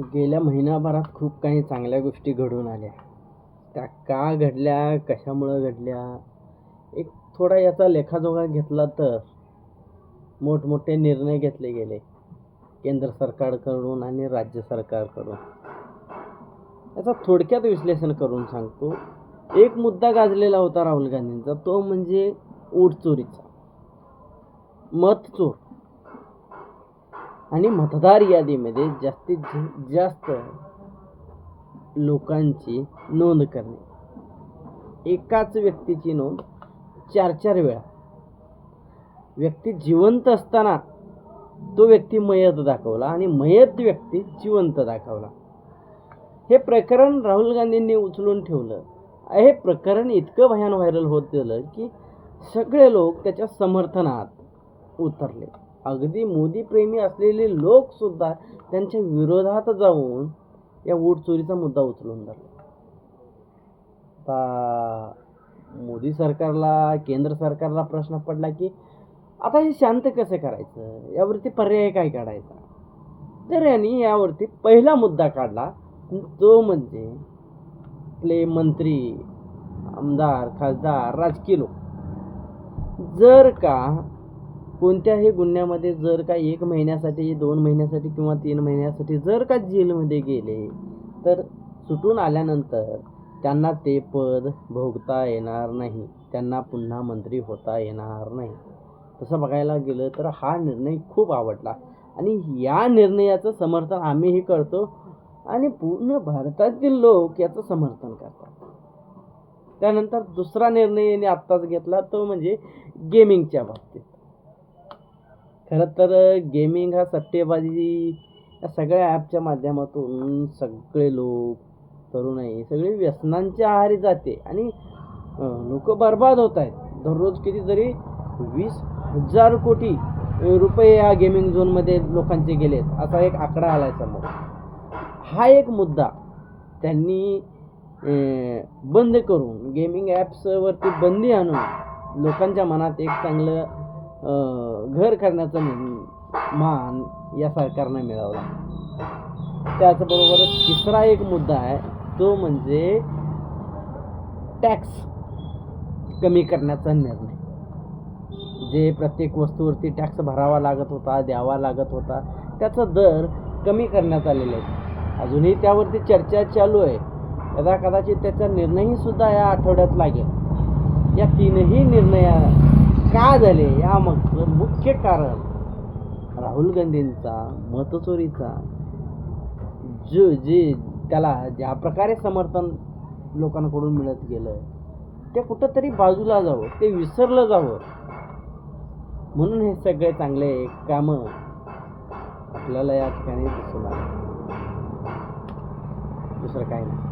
गेल्या महिनाभरात खूप काही चांगल्या गोष्टी घडून आल्या. त्या का घडल्या? कशामुळं घडल्या? एक थोडा याचा लेखाजोखा घेतला तर मोठमोठे निर्णय घेतले गेले. केंद्र सरकारकडून आणि राज्य सरकारकडून. याचा थोडक्यात विश्लेषण करून सांगतो. एक मुद्दा गाजलेला होता राहुल गांधींचा तो म्हणजे ऊट चोरीचा. मत चोर. आणि मतदार यादीमध्ये जास्तीत जास्त लोकांची नोंद करणे. एकाच व्यक्तीची नोंद चार चार वेळा. व्यक्ती जिवंत असताना तो व्यक्ती मयत दाखवला आणि मयत व्यक्ती जिवंत दाखवला. हे प्रकरण राहुल गांधींनी उचलून ठेवलं. हे प्रकरण इतकं भयान व्हायरल होत गेलं की सगळे लोक त्याच्या समर्थनात उतरले. अगदी मोदीप्रेमी असलेले लोक सुद्धा त्यांच्या विरोधात जाऊन या वोट चोरीचा मुद्दा उचलून धरला. आता मोदी सरकारला केंद्र सरकारला प्रश्न पडला की आता हे शांत कसं करायचं? यावरती पर्याय काय काढायचा? तर यांनी यावरती पहिला मुद्दा काढला तो म्हणजे आपले मंत्री आमदार खासदार राजकीय लोक. जर का कोणत्याही गुन्ह्यामध्ये जर का एक महिन्यासाठी दोन महिन्यासाठी किंवा तीन महिन्यासाठी जर का जेलमध्ये गेले तर सुटून आल्यानंतर त्यांना ते पद भोगता येणार नाही. त्यांना पुन्हा मंत्री होता येणार नाही. तसं बघायला गेलं तर हा निर्णय खूप आवडला. आणि या निर्णयाचं समर्थन आम्हीही करतो आणि पूर्ण भारतातील लोक याचं समर्थन करतात. त्यानंतर दुसरा निर्णय याने आत्ताच घेतला तो म्हणजे गेमिंगच्या बाबतीत. खरं तर गेमिंग हा सट्टेबाजी या सगळ्या ॲपच्या माध्यमातून सगळे लोक तरुणाई सगळे व्यसनांच्या आहारी जाते. आणि लोक बर्बाद होत आहेत. दररोज कितीतरी वीस हजार कोटी रुपये या गेमिंग झोनमध्ये लोकांचे गेलेत. असा एक आकडा आला आहे समोर. हा एक मुद्दा त्यांनी बंद करून गेमिंग ॲप्सवरती बंदी आणून लोकांच्या मनात एक चांगलं घर करण्याचा मान या सरकारनं मिळवला. त्याचबरोबरच तिसरा एक मुद्दा आहे तो म्हणजे टॅक्स कमी करण्याचा निर्णय. जे प्रत्येक वस्तूवरती टॅक्स भरावा लागत होता द्यावा लागत होता त्याचा दर कमी करण्यात आलेला आहे. अजूनही त्यावरती चर्चा चालू आहे. यदा कदाचित त्याचा निर्णयही सुद्धा या आठवड्यात लागेल. या तीनही निर्णया का झाले या मागचं मुख्य कारण. राहुल गांधींचा मतचोरीचा. जो जे त्याला ज्या प्रकारे समर्थन लोकांकडून मिळत गेलं ते कुठंतरी बाजूला जावं ते विसरलं जावं. म्हणून हे सगळे चांगले कामं आपल्याला या ठिकाणी दिसून आलं. दुसरं काही नाही.